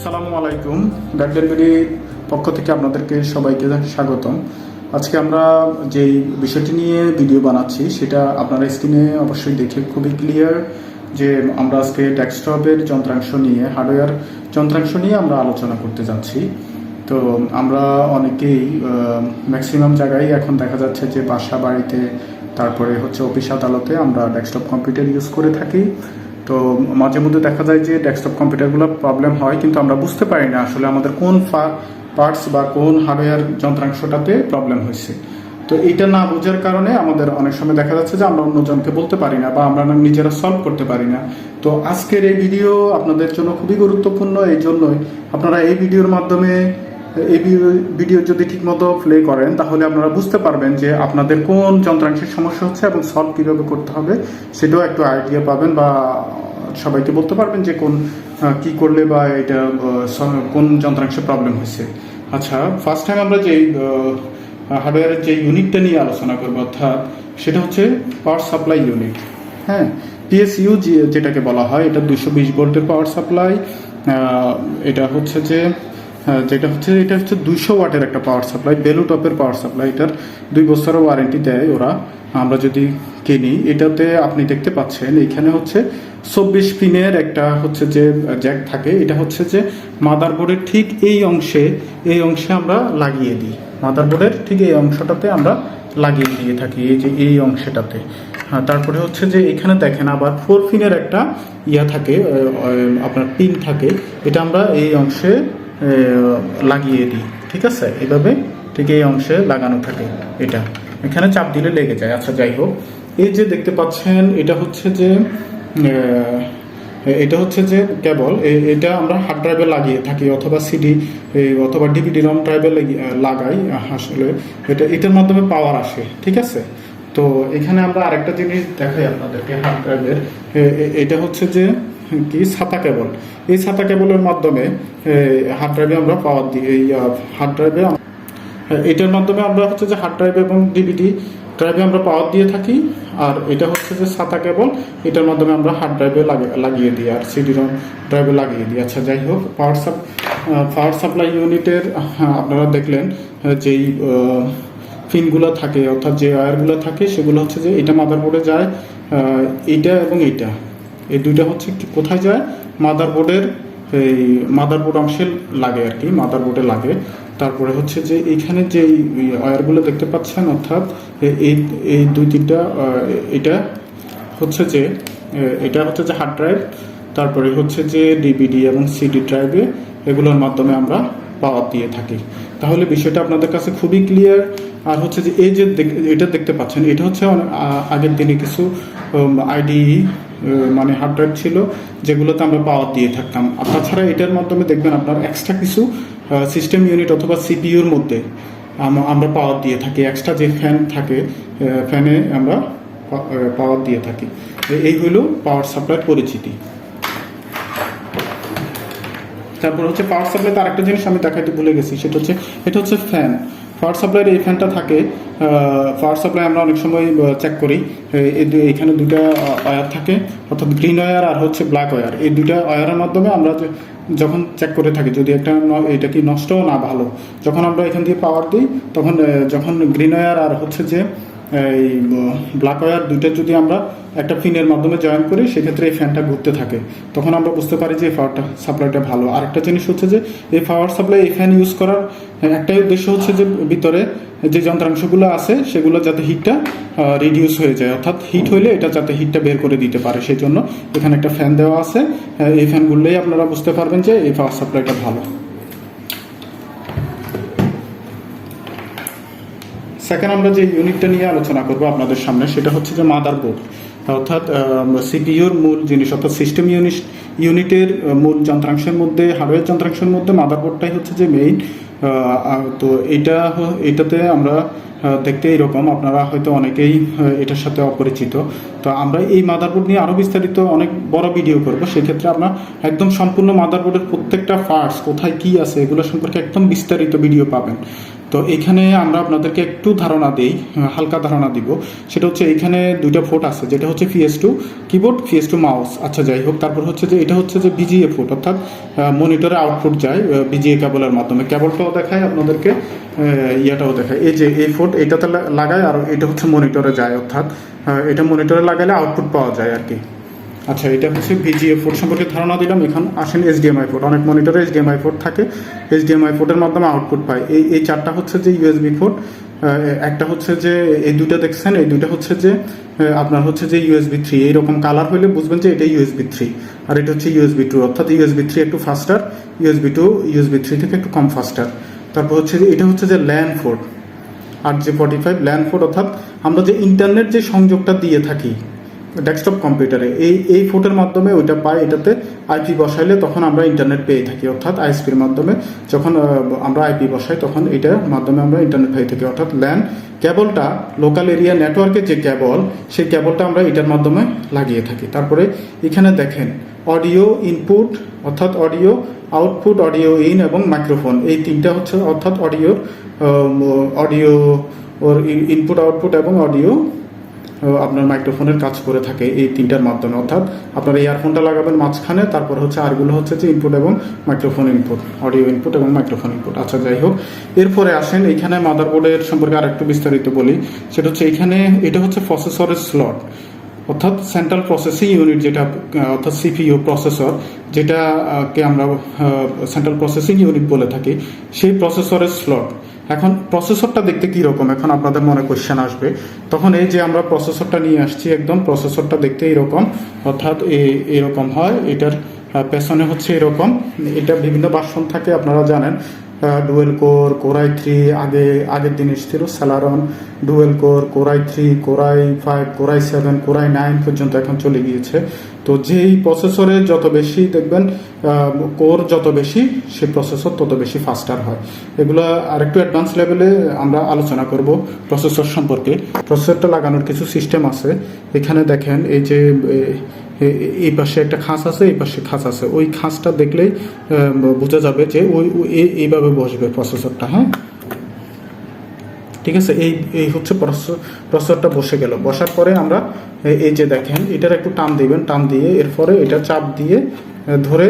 আসসালামু আলাইকুম। গার্ডেন বিডির পক্ষ থেকে আপনাদেরকে সবাইকে স্বাগতম। আজকে আমরা যেই বিষয়টি নিয়ে ভিডিও বানাচ্ছি, সেটা আপনারা স্ক্রিনে অবশ্যই দেখে খুবই ক্লিয়ার যে আমরা আজকে ডেস্কটপের যন্ত্রাংশ নিয়ে, হার্ডওয়্যার যন্ত্রাংশ নিয়ে আমরা আলোচনা করতে যাচ্ছি। তো আমরা অনেকেই ম্যাক্সিমাম জায়গায় এখন দেখা যাচ্ছে যে বাসা বাড়িতে, তারপরে হচ্ছে অফিস আদালতে আমরা ডেস্কটপ কম্পিউটার ইউজ করে থাকি। তো মাঝে মধ্যে দেখা যায় যে ডেস্কটপ কম্পিউটারগুলো প্রবলেম হয়, কিন্তু আমরা বুঝতে পারি না আসলে আমাদের কোন পার্টস বা কোন হার্ডওয়্যার যন্ত্রাংশটাতে প্রবলেম হয়েছে। তো এটা না বোঝার কারণে আমাদের অনেক সময় দেখা যাচ্ছে যে আমরা অন্যজনকে বলতে পারি না বা আমরা নিজেরা সলভ করতে পারি না। তো আজকের এই ভিডিও আপনাদের জন্য খুবই গুরুত্বপূর্ণ এই জন্যই আপনারা এই ভিডিওর মাধ্যমে এই ভিডিও যদি ঠিকমতো প্লে করেন, তাহলে আপনারা বুঝতে পারবেন যে আপনাদের কোন যন্ত্রাংশের সমস্যা হচ্ছে এবং সলভ কীভাবে করতে হবে, সেটাও একটু আইডিয়া পাবেন বা সবাইকে বলতে পারবেন যে কোন কি করলে বা এটা কোন যন্ত্রাংশে প্রবলেম হয়েছে। আচ্ছা ফার্স্ট টাইম আমরা যেই হার্ডওয়্যারের যে ইউনিটটা নিয়ে আলোচনা করব, অর্থাৎ সেটা হচ্ছে পাওয়ার সাপ্লাই ইউনিট হ্যাঁ পিএসইউ যেটাকে বলা হয়, এটা দুশো বিশ ভোল্টের পাওয়ার সাপ্লাই এটা হচ্ছে যে হ্যাঁ, যেটা হচ্ছে এটা হচ্ছে দুইশো ওয়াটের একটা পাওয়ার সাপ্লাই বেলু টপের পাওয়ার সাপ্লাই এটার দুই বছরের ওয়ারেন্টি দেয় ওরা। আমরা যদি কিনি এটাতে আপনি দেখতে পাচ্ছেন এখানে হচ্ছে চব্বিশ পিনের একটা হচ্ছে যে জ্যাক থাকে এটা হচ্ছে যে মাদারবোর্ডের ঠিক এই অংশে এই অংশে আমরা লাগিয়ে দিই। মাদারবোর্ডের ঠিক এই অংশটাতে আমরা লাগিয়ে দিয়ে থাকি এই যে এই অংশটাতে। হ্যাঁ তারপরে হচ্ছে যে এখানে দেখেন আবার ফোর পিনের একটা ইয়া থাকে আপনার পিন থাকে এটা আমরা এই অংশে লাগিয়ে দিই, ঠিক আছে? এভাবে ঠিক এই অংশে লাগানো থাকে এটা। এখানে চাপ দিলে লেগে যায়। আচ্ছা যাই হোক। এই যে দেখতে পাচ্ছেন, এটা হচ্ছে যে এটা হচ্ছে যে কেবল এটা আমরা হার্ড ড্রাইভে লাগিয়ে থাকি অথবা সিডি অথবা ডিভিডি রম ড্রাইভে লাগাই আসলে। এটা, এটার মাধ্যমে পাওয়ার আসে, ঠিক আছে? তো এখানে আমরা আরেকটা জিনিস দেখাই আপনাদেরকে হার্ড ড্রাইভের এটা হচ্ছে যে কি? ছাতা কেবল। এই ছাতা কেবলের মাধ্যমে হার্ড ড্রাইভে আমরা পাওয়ার দিই এই হার্ড ড্রাইভে হ্যাঁ, এটার মাধ্যমে আমরা হচ্ছে যে হার্ড ড্রাইভ এবং ডিভিডি ড্রাইভে আমরা পাওয়ার দিয়ে থাকি। আর এটা হচ্ছে যে ছাতা কেবল এটার মাধ্যমে আমরা হার্ড ড্রাইভে লাগিয়ে দিই আর সিডি রম ড্রাইভে লাগিয়ে দিই। আচ্ছা যাই হোক পাওয়ার সাপ পাওয়ার সাপ্লাই ইউনিটের হ্যাঁ, আপনারা দেখলেন যেই পিনগুলো থাকে অর্থাৎ যে ওয়্যারগুলো থাকে সেগুলো হচ্ছে যে এটা মাদারবোর্ডে যায় এইটা এবং এইটা। এই দুইটা হচ্ছে কোথায় যায়? মাদারবোর্ডের এই মাদারবোর্ড অংশে লাগে আর কি মাদারবোর্ডে লাগে। তারপরে হচ্ছে যে এইখানে যে ওয়্যারগুলো দেখতে পাচ্ছেন, অর্থাৎ এই এই দুই তিনটা এটা হচ্ছে যে এটা হচ্ছে যে হার্ড ড্রাইভ তারপরে হচ্ছে যে ডিবিডি এবং সিডি ড্রাইভে এগুলোর মাধ্যমে আমরা পাওয়ার দিয়ে থাকি। তাহলে বিষয়টা আপনাদের কাছে খুবই ক্লিয়ার আর হচ্ছে যে এই যে এটা দেখতে পাচ্ছেন, এটা হচ্ছে আগের দিনে কিছু আইডি মানে হার্ড ড্রাইভ ছিল, যেগুলোতে আমরা পাওয়ার দিয়ে থাকতাম। আর তাছাড়া এটার মাধ্যমে দেখবেন আপনার এক্সট্রা কিছু সিস্টেম ইউনিট অথবা সিপিইউর মধ্যে আমরা পাওয়ার দিয়ে থাকি। এক্সট্রা যে ফ্যান থাকে ফ্যানে আমরা পাওয়ার দিয়ে থাকি। এই হলো পাওয়ার সাপ্লাইয়ের পরিচিতি। তারপর হচ্ছে পাওয়ার সাপ্লাই তার একটা জিনিস আমি দেখাইতে ভুলে গেছি, সেটা হচ্ছে, এটা হচ্ছে ফ্যান পাওয়ার সাপ্লাইয়ের এই ফ্যানটা থাকে পাওয়ার সাপ্লাই আমরা অনেক সময় চেক করি। এইখানে এখানে দুটা ওয়্যার থাকে, অর্থাৎ গ্রিন ওয়ার আর হচ্ছে ব্ল্যাক ওয়ার এই দুটা ওয়ারের মাধ্যমে আমরা যখন চেক করে থাকি, যদি একটা এটা কি নষ্ট না ভালো, যখন আমরা এখান দিয়ে পাওয়ার দিই, তখন যখন গ্রিন ওয়ার আর হচ্ছে যে এই ব্ল্যাক ওয়ার দুইটা যদি আমরা একটা ফিনের মাধ্যমে জয়েন করি, সেক্ষেত্রে এই ফ্যানটা ঘুরতে থাকে। তখন আমরা বুঝতে পারি যে এই পাওয়ারটা সাপ্লাইটা ভালো। আর একটা জিনিস হচ্ছে যে, এই পাওয়ার সাপ্লাই এই ফ্যান ইউজ করার একটাই উদ্দেশ্য হচ্ছে যে ভিতরে যে যন্ত্রাংশগুলো আছে, সেগুলো যাতে হিটটা রিডিউস হয়ে যায়। অর্থাৎ হিট হইলে এটা যাতে হিটটা বের করে দিতে পারে। সেই জন্য এখানে একটা ফ্যান দেওয়া আছে। এই ফ্যান ঘুরলেই আপনারা বুঝতে পারবেন যে এই পাওয়ার সাপ্লাইটা ভালো। সেকেন্ড আমরা যে ইউনিটটা নিয়ে আলোচনা করব আপনাদের সামনে, সেটা হচ্ছে যে মাদারবোর্ড অর্থাৎ সিপিইউর মূল জিনিস, অর্থাৎ সিস্টেম ইউনিট ইউনিটের মূল যন্ত্রাংশের মধ্যে হার্ডওয়্যার যন্ত্রাংশের মধ্যে মাদারবোর্ডটাই হচ্ছে যে মেইন তো এটা এটাতে আমরা দেখতে এইরকম আপনারা হয়তো অনেকেই এটার সাথে অপরিচিত। তো আমরা এই মাদারবোর্ড নিয়ে আরও বিস্তারিত অনেক বড় ভিডিও করব। সেক্ষেত্রে আমরা একদম সম্পূর্ণ মাদারবোর্ডের প্রত্যেকটা পার্টস কোথায় কি আছে, এগুলো সম্পর্কে একদম বিস্তারিত ভিডিও পাবেন। তো এখানে আমরা আপনাদেরকে একটু ধারণা দিই, হালকা ধারণা দিব। সেটা হচ্ছে এখানে দুইটা ফোট আছে, যেটা হচ্ছে PS two keyboard PS two mouse আচ্ছা যাই হোক, তারপর হচ্ছে যে এটা হচ্ছে যে বিজিএ ফোট অর্থাৎ মনিটরে আউটপুট যায় বিজিএ কেবলের মাধ্যমে। কেবলটাও দেখায় আপনাদেরকে ইয়াটাও দেখায়। এই যে, এই ফোট এটাতে লাগায়, আর এটা হচ্ছে মনিটরে যায়, অর্থাৎ এটা মনিটরে লাগালে আউটপুট পাওয়া যায় আর কি। আচ্ছা এটা হচ্ছে ভিজিএ পোর্ট সম্পর্কে ধারণা দিলাম। এখন আসেন এইচডিএমআই পোর্ট অনেক মনিটরে এইচডিএমআই পোর্ট থাকে। এইচডিএমআই পোর্টের মাধ্যমে আউটপুট পায়। এই এই চারটা হচ্ছে যে ইউএসবি পোর্ট একটা হচ্ছে যে, এই দুইটা দেখছেন, এই দুইটা হচ্ছে যে আপনার হচ্ছে যে ইউএসবি থ্রি এইরকম কালার হলে বুঝবেন যে এটা ইউএসবি থ্রি আর এটা হচ্ছে ইউএসবি টু অর্থাৎ ইউএসবি থ্রি একটু faster USB two USB three থেকে একটু কম ফাস্টার তারপর হচ্ছে যে, এটা হচ্ছে যে ল্যান্ড পোর্ট আর যে ফর্টি ফাইভ ল্যান্ড পোর্ট অর্থাৎ আমরা যে ইন্টারনেট যে সংযোগটা দিয়ে থাকি ডেস্কটপ কম্পিউটারে এই এই ফোটের মাধ্যমে ওইটা পাই, এটাতে আইপি বসাইলে তখন আমরা ইন্টারনেট পেয়ে থাকি, অর্থাৎ আইএসপির মাধ্যমে। যখন আমরা আইপি বসাই, তখন এটার মাধ্যমে আমরা ইন্টারনেট পেয়ে থাকি, অর্থাৎ ল্যান কেবলটা লোকাল এরিয়া নেটওয়ার্কের যে কেবল, সেই কেবলটা আমরা এটার মাধ্যমে লাগিয়ে থাকি। তারপরে এখানে দেখেন অডিও ইনপুট অর্থাৎ অডিও আউটপুট অডিও ইন এবং মাইক্রোফোন এই তিনটা হচ্ছে, অর্থাৎ অডিও অডিও ওর ইনপুট আউটপুট এবং অডিও আপনার মাইক্রোফোনের কাজ করে থাকে এই তিনটার মাধ্যমে। অর্থাৎ আপনার ইয়ারফোনটা লাগাবেন মাঝখানে, তারপর হচ্ছে আরগুলো হচ্ছে যে ইনপুট এবং মাইক্রোফোন ইনপুট অডিও ইনপুট এবং মাইক্রোফোন ইনপুট আচ্ছা যাই হোক, এরপরে আসেন এখানে মাদারবোর্ডের সম্পর্কে আর একটু বিস্তারিত বলি। সেটা হচ্ছে এখানে, এটা হচ্ছে প্রসেসরের স্লট অর্থাৎ সেন্ট্রাল প্রসেসিং ইউনিট যেটা অর্থাৎ সিপিইউ প্রসেসর যেটাকে আমরা সেন্ট্রাল প্রসেসিং ইউনিট বলে থাকি। সেই প্রসেসরের স্লট এখন প্রসেসরটা দেখতে কি রকম এখন আপনাদের মনে কোশ্চেন আসবে। তখন এই যে আমরা প্রসেসরটা নিয়ে আসছি একদম প্রসেসরটা দেখতে এরকম, অর্থাৎ এরকম হয়। এটার পেছনে হচ্ছে এরকম। এটা বিভিন্ন বাসন থাকে, আপনারা জানেন। ডুয়েল কোর কোরাই থ্রি আগে, আগের দিন এসেছিল Celeron dual core core i three core i five core i seven core i nine পর্যন্ত এখন চলে গিয়েছে। তো যেই প্রসেসরে যত বেশি দেখবেন কোর যত বেশি, সেই প্রসেসর তত বেশি ফাস্টার হয়। এগুলো আরেকটু অ্যাডভান্স লেভেলে আমরা আলোচনা করব প্রসেসর সম্পর্কে। প্রসেসরটা লাগানোর কিছু সিস্টেম আছে। এখানে দেখেন, এই যে এই পাশে একটা খাঁচ আছে, এই পাশে খাঁচ আছে। ওই খাঁচটা দেখলেই বোঝা যাবে যে ওই- এইভাবে বসবে প্রসেসরটা হ্যাঁ? ঠিক আছে? এই এই হচ্ছে প্রসেসর প্রসেসরটা বসে গেল। বসার পরে আমরা এই যে দেখেন, এটার একটু টান দিবেন, টান দিয়ে এরপরে এটা চাপ দিয়ে ধরে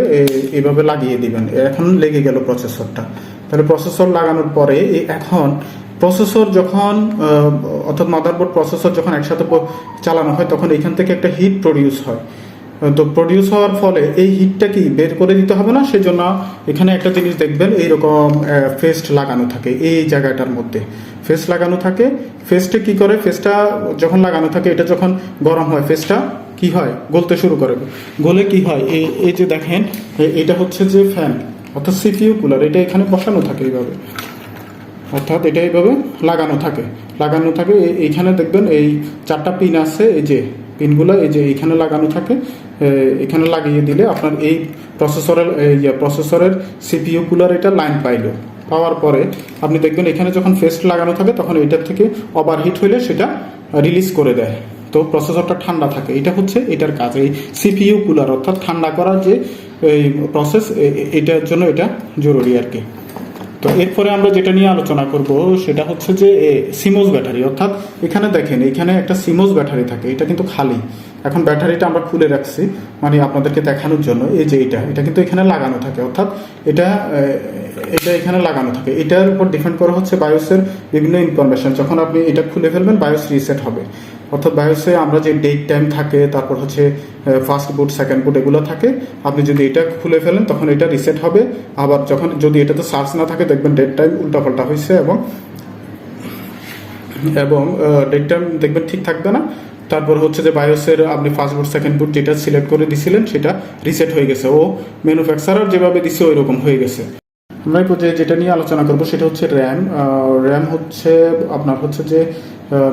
এইভাবে লাগিয়ে দিবেন। এখন লেগে গেল প্রসেসরটা। তাহলে প্রসেসর লাগানোর পরে এখন প্রসেসর যখন অর্থাৎ মাদারবোর্ড প্রসেসর যখন একসাথে চালানো হয়, তখন এখান থেকে একটা হিট প্রডিউস হয়। তো প্রডিউস হওয়ার ফলে এই হিটটা কি বের করে দিতে হবে না? সেজন্য এখানে একটা জিনিস দেখবেন, এইরকম ফেস্ট লাগানো থাকে এই জায়গাটার মধ্যে। ফেস্ট লাগানো থাকে। ফেস্টে কি করে? ফেস্টটা যখন লাগানো থাকে, এটা যখন গরম হয় ফেস্টটা কি হয়? গলতে শুরু করে। গলে কি হয়? এই এই যে দেখেন এটা হচ্ছে যে ফ্যান অর্থাৎ সিপিইউ কুলার এটা এখানে বসানো থাকে এইভাবে। অর্থাৎ এটা এইভাবে লাগানো থাকে। লাগানো থাকে এইখানে দেখবেন এই চারটা পিন আছে, এই যে পিনগুলো এই যে এখানে লাগানো থাকে এখানে লাগিয়ে দিলে আপনার এই প্রসেসরের প্রসেসরের সিপিইউ কুলার এটা লাইন পাইলো। পাওয়ার পরে আপনি দেখবেন এখানে যখন ফেস্ট লাগানো থাকে, তখন এটার থেকে ওভারহিট হইলে সেটা রিলিজ করে দেয়। তো প্রসেসরটা ঠান্ডা থাকে। এটা হচ্ছে এটার কাজ। এই সিপিইউ কুলার অর্থাৎ ঠান্ডা করার যে, এই প্রসেস এটার জন্য এটা জরুরি আর কি। তো এরপরে আমরা যেটা নিয়ে আলোচনা করব সেটা হচ্ছে যে সিমোস ব্যাটারি। অর্থাৎ এখানে দেখেন, এখানে একটা সিমোস ব্যাটারি থাকে, এটা কিন্তু খালি। এখন ব্যাটারিটা আমরা খুলে রাখছি মানে আপনাদেরকে দেখানোর জন্য, এই যে এটা এটা কিন্তু এখানে লাগানো থাকে। অর্থাৎ এটা এটা এখানে লাগানো থাকে। এটার উপর ডিপেন্ড করা হচ্ছে বায়োসের বিভিন্ন ইনফরমেশন যখন আপনি এটা খুলে ফেলবেন বায়োস রিসেট হবে। অর্থাৎ বায়োসে আমরা যে ডেট টাইম থাকে, তারপর হচ্ছে ফার্স্ট বুট সেকেন্ড বুট এগুলো থাকে, আপনি যদি এটা খুলে ফেলেন তখন এটা রিসেট হবে। আবার যখন যদি এটাতে সার্চ না থাকে, দেখবেন ডেট টাইম উল্টাপাল্টা হয়েছে এবং এবং ডেট টাইম দেখবেন ঠিক থাকবে না। তারপর হচ্ছে যে বায়োসের আপনি ফার্স্ট বুট সেকেন্ড বুট যেটা সিলেক্ট করে দিছিলেন, সেটা রিসেট হয়ে গেছে। ও ম্যানুফ্যাকচারার যেভাবে দিছে ওই রকম হয়ে গেছে। আমরা এই পর্যায়ে যেটা নিয়ে আলোচনা করব সেটা হচ্ছে র্যাম। র্যাম হচ্ছে, আপনার হচ্ছে যে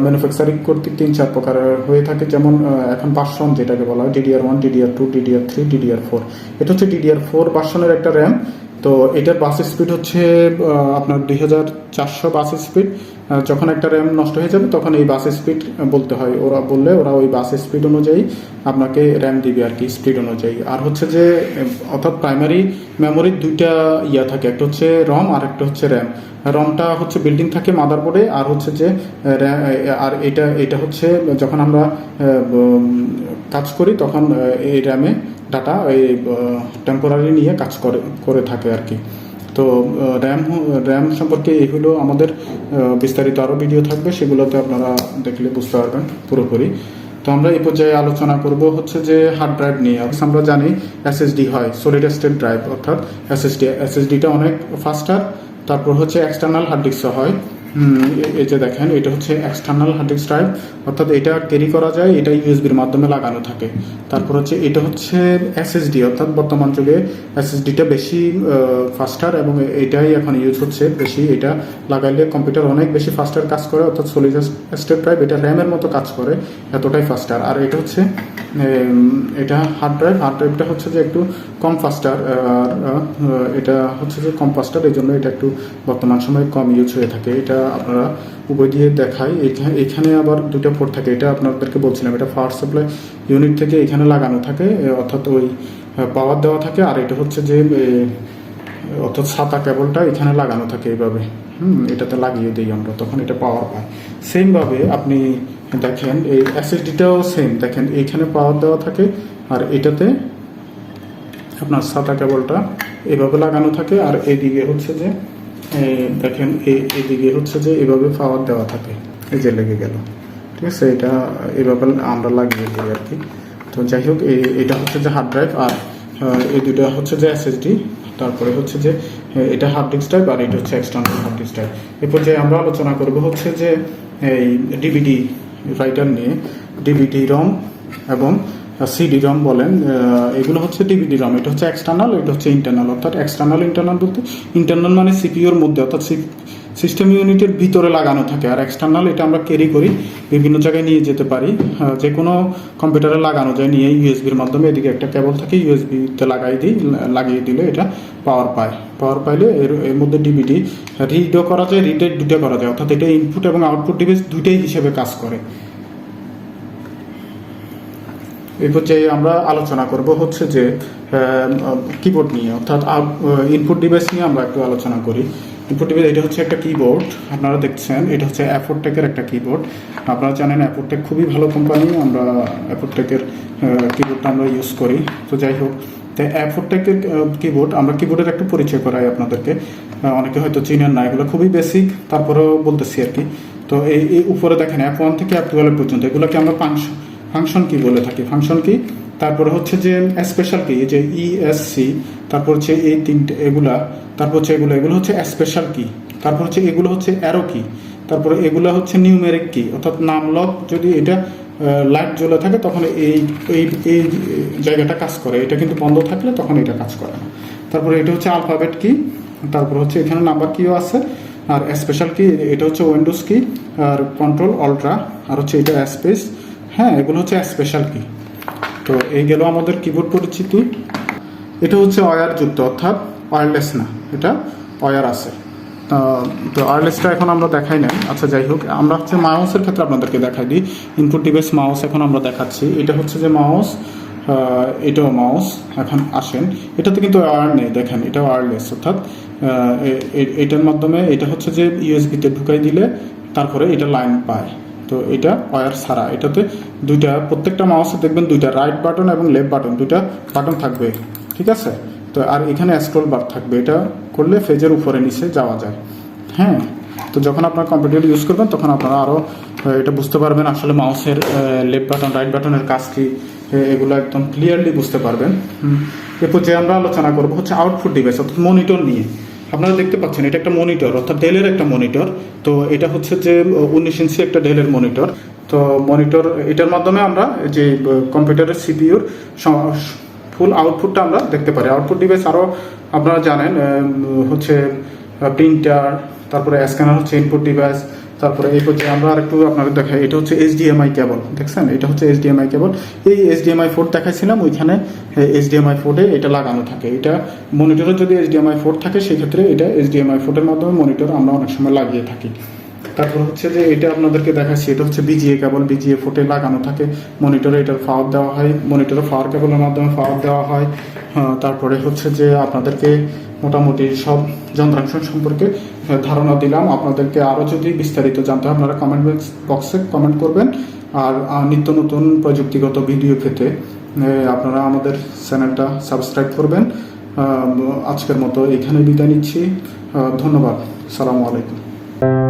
ম্যানুফ্যাকচারিং কর্তৃক তিন চার প্রকারের হয়ে থাকে। যেমন এখন বাসন যেটাকে বলা হয় DDR one DDR two DDR three DDR four এটা হচ্ছে ডিডিআর ফোর বাসনের একটা র্যাম। তো এটার বাস স্পিড হচ্ছে আপনার দুই হাজার চারশো বাস স্পিড যখন একটা র্যাম নষ্ট হয়ে যাবে, তখন এই বাস স্পিড বলতে হয়, ওরা বললে ওরা ওই বাস স্পিড অনুযায়ী আপনাকে র্যাম দিবে আর কি স্পিড অনুযায়ী। আর হচ্ছে যে অর্থাৎ প্রাইমারি মেমোরির দুইটা ইয়া থাকে, একটা হচ্ছে রম আর একটা হচ্ছে র্যাম রমটা হচ্ছে বিল্ডিং থাকে মাদার মাদারবোর্ডে আর হচ্ছে যে আর এটা এটা হচ্ছে যখন আমরা কাজ করি, তখন এই র্যামে ডাটা এই টেম্পোরারি নিয়ে কাজ করে করে থাকে আর কি। তো র্যাম র্যাম সম্পর্কে এগুলো আমাদের বিস্তারিত আরও ভিডিও থাকবে, সেগুলোতে আপনারা দেখলে বুঝতে পারবেন পুরোপুরি। তো আমরা এই পর্যায়ে আলোচনা করব হচ্ছে যে হার্ড ড্রাইভ নিয়ে। আমরা জানি এসএসডি হয় সলিড স্টেট ড্রাইভ অর্থাৎ এসএসডি এসএসডিটা অনেক ফাস্টার তারপর হচ্ছে এক্সটার্নাল হার্ড ডিস্কও হয়। এই যে দেখেন, এটা হচ্ছে এক্সটার্নাল হার্ড ডিস্ক ড্রাইভ অর্থাৎ এটা ক্যারি করা যায়, এটা ইউএসবির মাধ্যমে লাগানো থাকে। তারপর হচ্ছে, এটা হচ্ছে এসএসডি অর্থাৎ বর্তমান যুগে এসএসডিটা বেশি ফাস্টার এবং এটাই এখন ইউজ হচ্ছে বেশি। এটা লাগাইলে কম্পিউটার অনেক বেশি ফাস্টার কাজ করে, অর্থাৎ সলিড স্টেট ড্রাইভ এটা র্যামের মতো কাজ করে, এতটাই ফাস্টার আর এটা হচ্ছে এটা হার্ড ড্রাইভ হার্ড ড্রাইভটা হচ্ছে যে একটু কম ফাস্টার আর এটা হচ্ছে যে কম ফাস্টার এই জন্য এটা একটু বর্তমান সময়ে কম ইউজ হয়ে থাকে। এটা আপনারা উভয় দিয়ে দেখাই। এখানে আবার দুটো পোর্ট থাকে। এটা আপনাদেরকে বলছিলাম, এটা পাওয়ার সাপ্লাই ইউনিট থেকে এখানে লাগানো থাকে অর্থাৎ ওই পাওয়ার দেওয়া থাকে। আর এটা হচ্ছে যে অর্থাৎ ছাতা কেবলটা এখানে লাগানো থাকে এইভাবে। হুম, এটাতে লাগিয়ে দিই আমরা, তখন এটা পাওয়ার পায়। সেমভাবে আপনি দেখেন, এই অ্যাসিডিটাও সেম দেখেন এইখানে পাওয়ার দেওয়া থাকে আর এটাতে আপনার সাদা কেবলটা এভাবে লাগানো থাকে, আর এদিকে হচ্ছে যে দেখেন এদিকে হচ্ছে যে এভাবে পাওয়ার দেওয়া থাকে, এই যে লেগে গেল। ঠিক আছে? এটা এভাবে আমরা লাগিয়ে দিই আর কি। তো যাই হোক এটা হচ্ছে যে হার্ড ড্রাইভ আর এই দুটো হচ্ছে যে এসএসডি তারপরে হচ্ছে যে এটা হার্ড ডিস্ক ড্রাইভ আর এটা হচ্ছে এক্সটার্নাল হার্ড ডিস্ক ড্রাইভ এরপর যে আমরা আলোচনা করব হচ্ছে যে, এই ডিভিডি রাইটার নিয়ে ডিভিডি রম এবং সিডি রম বলেন এগুলো হচ্ছে ডিভিডি রম এটা হচ্ছে এক্সটার্নাল এটা হচ্ছে ইন্টারনাল অর্থাৎ এক্সটার্নাল ইন্টারনাল বলতে ইন্টারনাল মানে সিপিওর মধ্যে, অর্থাৎ সিস্টেম ইউনিটের ভিতরে লাগানো থাকে, আর এক্সটার্নাল এটা আমরা ক্যারি করি, বিভিন্ন জায়গায় নিয়ে যেতে পারি যে কোনো কম্পিউটারে লাগানো যায়, নিয়ে ইউএসবির মাধ্যমে, এদিকে একটা কেবল থাকে ইউএসবিতে লাগাই দিই লাগিয়ে দিলে এটা পাওয়ার পায় পাওয়ার পাইলে এর এর মধ্যে ডিভিডি রিডও করা যায় রিডেড দুটো করা যায়, অর্থাৎ এটা ইনপুট এবং আউটপুট ডিভাইস দুইটাই হিসেবে কাজ করে। এই পর্যায়ে আমরা আলোচনা করব হচ্ছে যে কিবোর্ড নিয়ে, অর্থাৎ ইনপুট ডিভাইস নিয়ে আমরা একটু আলোচনা করি। ইনপুট ডিভাইস এটা হচ্ছে একটা কিবোর্ড আপনারা দেখছেন, এটা হচ্ছে অ্যাপোরটেকের একটা কিবোর্ড আপনারা জানেন অ্যাপোরটেক খুবই ভালো কোম্পানি আমরা অ্যাপোরটেকের কিবোর্ডটা আমরা ইউজ করি। তো যাই হোক, তো অ্যাপোরটেকের কিবোর্ড আমরা কিবোর্ডের একটু পরিচয় করাই আপনাদেরকে। অনেকে হয়তো চিনেন না, এগুলো খুবই বেসিক তারপরেও বলতেছি আর কি। তো এই উপরে দেখেন অ্যাপ ওয়ান থেকে অ্যাপ টুয়েলভ পর্যন্ত, এগুলোকে আমরা ফাংশন ফাংশন কি বলে থাকি। ফাংশন কি তারপরে হচ্ছে যে স্পেশাল কি যে ইএসসি তারপর হচ্ছে এই তিনটে, এগুলা, তারপর হচ্ছে এগুলো এগুলো হচ্ছে স্পেশাল কি তারপর হচ্ছে এগুলো হচ্ছে অ্যারো কি তারপরে এগুলো হচ্ছে নিউমেরিক কি অর্থাৎ নাম লক যদি এটা লাইট জ্বলে থাকে, তখন এই এই এই জায়গাটা কাজ করে। এটা কিন্তু বন্ধ থাকলে তখন এটা কাজ করে না। তারপরে এটা হচ্ছে আলফাবেট কি তারপর হচ্ছে এখানে নাম্বার কিও আছে। আর স্পেশাল কি এটা হচ্ছে উইন্ডোজ কি আর কন্ট্রোল অল্ট্রা আর হচ্ছে এটা স্পেস হ্যাঁ এগুলো হচ্ছে স্পেশাল কি তো এই গেল আমাদের কিবোর্ড পরিচিতি। এটা হচ্ছে ওয়্যার যুক্ত, অর্থাৎ ওয়ারলেস না, এটা ওয়্যার আছে। তো ওয়্যারলেসটা এখন আমরা দেখাই নাই। আচ্ছা যাই হোক, আমরা হচ্ছে মাউসের ক্ষেত্রে আপনাদেরকে দেখাই দিই। ইনপুট ডিভাইস মাউস এখন আমরা দেখাচ্ছি। এটা হচ্ছে যে মাউস এটাও মাউস এখন আসেন। এটাতে কিন্তু ওয়ার নেই, দেখেন এটা ওয়ারলেস অর্থাৎ এটার মাধ্যমে এটা হচ্ছে যে ইউএসবিতে ঢুকাই দিলে তারপরে এটা লাইন পায়। তো এটা ওয়ার ছাড়া, এটাতে দুইটা, প্রত্যেকটা মাউসে দেখবেন দুইটা রাইট বাটন এবং লেফট বাটন দুইটা বাটন থাকবে, ঠিক আছে? তো আর এখানে স্ক্রল বার থাকবে, এটা করলে ফেজের উপরে নিচে যাওয়া যায় হ্যাঁ? তো যখন আপনার কম্পিউটার ইউজ করবেন, তখন আপনারা আরও এটা বুঝতে পারবেন আসলে মাউসের লেফট বাটন রাইট বাটনের কাজ কি এগুলো একদম ক্লিয়ারলি বুঝতে পারবেন এরপর যে আমরা আলোচনা করব হচ্ছে আউটপুট ডিভাইস অর্থাৎ মনিটর নিয়ে। আপনারা দেখতে পাচ্ছেন, এটা একটা মনিটর অর্থাৎ ডেলের একটা মনিটর তো এটা হচ্ছে যে, উনিশ ইঞ্চি একটা ডেলের মনিটর তো মনিটর এটার মাধ্যমে আমরা যে কম্পিউটারের সিপিউর ফুল আউটপুটটা আমরা দেখতে পারি। আউটপুট ডিভাইস আরও আপনারা জানেন হচ্ছে প্রিন্টার তারপরে স্ক্যানার হচ্ছে ইনপুট ডিভাইস তারপরে এই পর্যায়ে আমরা আরেকটু আপনাদের দেখাই। এটা হচ্ছে এইচডিএমআই কেবল দেখছেন? এটা হচ্ছে এইচডিএমআই কেবল এই এইচডিএমআই ফোর দেখাইছিলাম, ওইখানে এইচডিএমআই ফোর্ডে এটা লাগানো থাকে। এটা মনিটরে যদি এইচডিএমআই ফোর থাকে, সেক্ষেত্রে এটা এইচডিএমআই ফোর্ডের মাধ্যমে মনিটর আমরা অনেক সময় লাগিয়ে থাকি। তারপর হচ্ছে যে এটা আপনাদেরকে দেখাচ্ছি, এটা হচ্ছে বিজিএ কেবল বিজিএ ফোটে লাগানো থাকে। মনিটরে এটার পাওয়ার দেওয়া হয় মনিটরে পাওয়ার কেবলের মাধ্যমে পাওয়ার দেওয়া হয়। তারপরে হচ্ছে যে আপনাদেরকে মোটামুটি সব যন্ত্রাংশ সম্পর্কে ধারণা দিলাম। আপনাদেরকে আরও যদি বিস্তারিত জানতে হয়, আপনারা কমেন্ট বক্সে কমেন্ট করবেন। আর নিত্য নতুন প্রযুক্তিগত ভিডিও পেতে আপনারা আমাদের চ্যানেলটা সাবস্ক্রাইব করবেন। আজকের মতো এখানে বিদায় নিচ্ছি। ধন্যবাদ। সালামু আলাইকুম। 嗯。